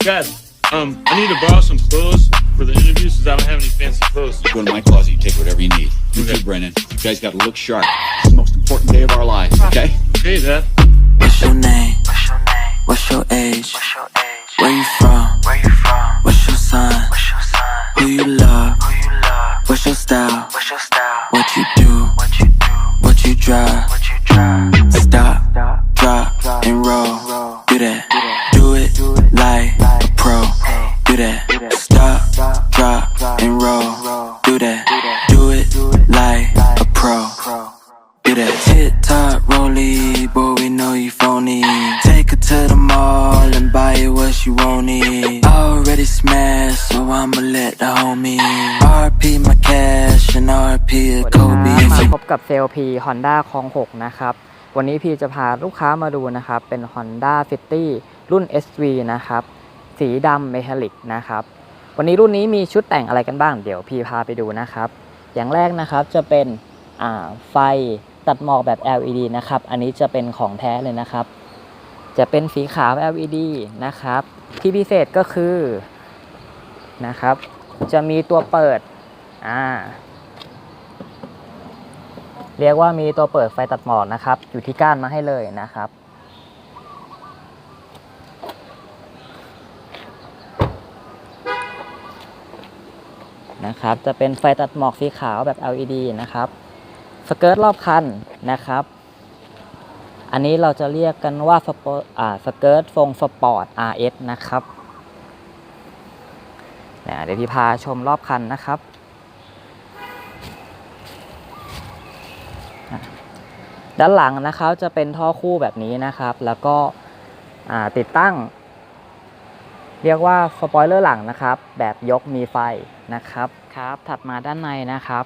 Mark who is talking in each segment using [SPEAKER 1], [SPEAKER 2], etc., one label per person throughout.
[SPEAKER 1] Dad, um, I need to borrow some clothes for the interview since I don't have any fancy clothes.
[SPEAKER 2] You go to my closet, you take whatever you need. You
[SPEAKER 1] Okay.
[SPEAKER 2] too, Brennan. You guys got to look sharp. It's the most important day of our lives, okay?
[SPEAKER 1] Okay, Dad.
[SPEAKER 3] What's your name? What's your name? What's your age? Where you from? Where you from? What's your sign? What's your sign? Who you love? Who you love? What's your style? What's your style? What you do? What you do? What you drive? Stop, drop, and roll. Do that. Do it like a pro. Do that tit top rolly, boy, we know you phony. Take her to the mall and buy her what she want it. Already smashed, so I'ma let the homie. RP my cash and RP
[SPEAKER 4] ส
[SPEAKER 3] a
[SPEAKER 4] วัสดี
[SPEAKER 3] Kobe
[SPEAKER 4] ครับ
[SPEAKER 3] if
[SPEAKER 4] มา
[SPEAKER 3] you
[SPEAKER 4] พบกับเซลพี Honda คลอง 6 นะครับ วันนี้พี่จะพาลูกค้ามาดูนะครับ เป็น Honda City รุ่น SV นะครับ สีดำเมทัลลิกนะครับ วันนี้รุ่นนี้มีชุดแต่งอะไรกันบ้าง เดี๋ยวพี่พาไปดูนะครับ อย่างแรกนะครับจะเป็นไฟตัดหมอกแบบ LED นะครับ อันนี้จะเป็นของแท้เลยนะครับ จะเป็นสีขาว LED นะครับ ที่พิเศษก็คือนะครับ จะมีตัวเปิดอ่าเรียกว่ามีตัวเปิดไฟตัดหมอกนะครับ อยู่ที่ก้านมาให้เลยนะครับ นะครับ จะเป็นไฟตัดหมอกสีขาวแบบ LED นะครับสเกิร์ตรอบคันนะครับ อันนี้เราจะเรียกกันว่าสปอ่าสเกิร์ตฟงสปอร์ต RS นะครับเนี่ยเดี๋ยวพี่พาชมรอบคันนะครับ ด้านหลังนะครับจะเป็นท่อคู่แบบนี้นะครับ แล้วก็ติดตั้ง เรียกว่าสปอยเลอร์หลังนะครับ แบบยกมีไฟนะครับครับ ถัดมาด้านในนะครับ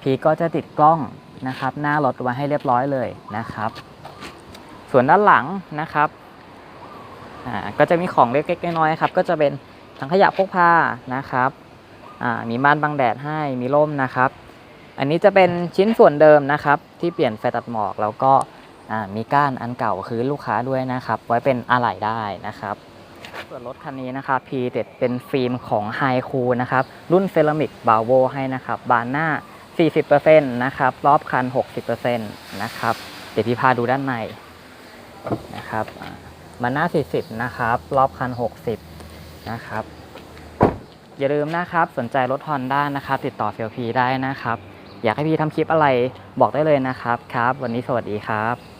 [SPEAKER 4] พีก็จะติดกล้องนะครับ หน้ารถไว้ให้เรียบร้อยเลยนะครับ ส่วนด้านหลังนะครับอ่าก็จะมีของเล็กๆน้อยๆครับ ก็จะเป็นถังขยะพกพานะครับอ่ามีม่านบังแดดให้มีร่มนะครับ อันนี้จะเป็นชิ้นส่วนเดิมนะครับ ที่เปลี่ยนไฟตัดหมอกแล้วก็อ่ามีก้านอันเก่าคือลูกค้าด้วยนะครับ ไว้เป็นอะไหล่ได้นะครับ ส่วนรถคันนี้นะครับพีเด็ดเป็นฟิล์มของไฮคูนะครับ รุ่นเซรามิกบาโวให้นะครับ บานหน้า 40%นะครับ รอบคัน 60%นะครับ เดี๋ยวพี่พาดูด้านในนะครับบานหน้า 40 นะครับ รอบคัน 60 นะครับ อย่าลืมนะครับ สนใจรถ Honda นะครับ ติดต่อเซลพีได้นะครับ อยากให้พี่ทำคลิปอะไรบอกได้เลยนะครับ ครับ วันนี้สวัสดีครับ